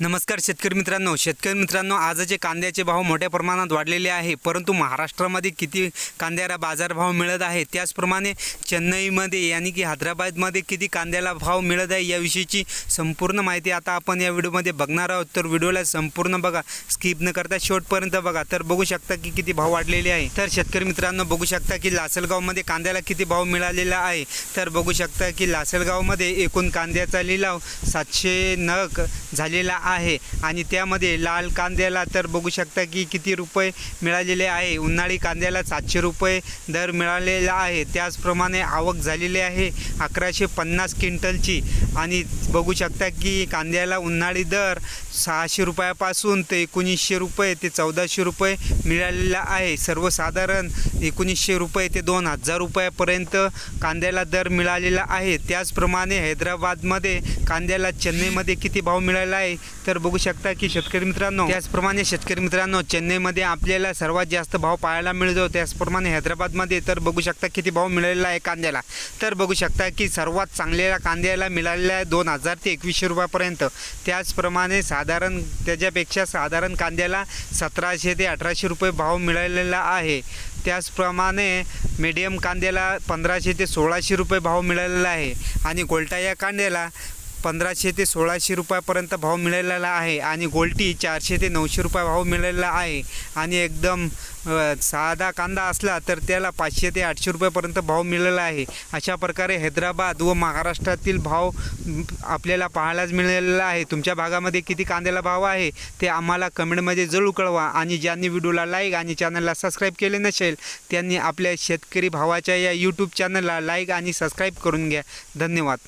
नमस्कार शेतकरी मित्रांनो. शेतकरी मित्रांनो आजचे कांद्याचे भाव मोठ्या प्रमाणात वाढलेले आहे परंतु महाराष्ट्रामध्ये किती कांद्याला बाजारभाव मिळत आहे? त्याचप्रमाणे चेन्नईमध्ये यानी की हैदराबादमध्ये किती कांद्याला भाव मिळत आहे याविषयीची संपूर्ण माहिती आता आपण या व्हिडिओमध्ये बघणार आहोत. तर व्हिडिओला संपूर्ण बघा स्किप न करता शेवटपर्यंत बघा. तर बघू शकता की किती भाव वाढलेले आहे. तर शेतकरी मित्रांनो बघू शकता की लासलगावमध्ये कांद्याला किती भाव मिळालेला आहे? तर बघू शकता की लासलगावमध्ये एकूण कांद्याचा लिलाव सातशे नग झालेला आहे. आणि त्यामध्ये लाल कांद्याला तर बघू शकता की किती रुपये मिळालेले आहे. उन्हाळी कांद्याला सातशे रुपये दर मिळालेला आहे. त्याचप्रमाणे आवक झालेली आहे अकराशे पन्नास क्विंटलची. आणि बघू शकता की कांद्याला उन्हाळी दर सहाशे रुपयापासून ते एकोणीसशे रुपये ते चौदाशे रुपये मिळालेला आहे. सर्वसाधारण एकोणीसशे रुपये ते दोन हजार रुपयापर्यंत कांद्याला दर मिळालेला आहे. त्याचप्रमाणे हैदराबादमध्ये कांद्याला चेन्नईमध्ये किती भाव मिळाला आहे? तर बघू शकता की शेतकरी मित्रांनो त्याचप्रमाणे शेतकरी मित्रांनो चेन्नईमध्ये आपल्याला सर्वात जास्त भाव पाहायला मिळतो. त्याचप्रमाणे हैदराबादमध्ये तर बघू शकता किती भाव मिळालेला आहे कांद्याला. तर बघू शकता की सर्वात चांगलेल्या कांद्याला मिळालेला आहे दोन हजार ते एकवीसशे रुपयापर्यंत. त्याचप्रमाणे साधारण त्याच्यापेक्षा साधारण कांद्याला सतराशे ते अठराशे रुपये भाव मिळालेला आहे. त्याचप्रमाणे मीडियम कांद्याला पंधराशे ते सोळाशे रुपये भाव मिळालेला आहे. आणि गोल्टा या कांद्याला पंधराशे ते सोळाशे रुपयापर्यंत भाव मिळालेला आहे आणि गोल्टी चारशे ते नऊशे रुपये भाव मिळालेला आहे. आणि एकदम साधा कांदा असला तर त्याला पाचशे ते आठशे रुपयापर्यंत भाव मिळालेला आहे. अशा प्रकारे हैदराबाद व महाराष्ट्रातील भाव आपल्याला पाहायलाच मिळालेला आहे. तुमच्या भागामध्ये किती कांद्याला भाव आहे ते आम्हाला कमेंटमध्ये जरूर कळवा. आणि ज्यांनी व्हिडिओला लाईक आणि चॅनलला सबस्क्राईब केले नसेल त्यांनी आपल्या शेतकरी भावाच्या या यूट्यूब चॅनलला लाईक आणि सबस्क्राईब करून घ्या. धन्यवाद.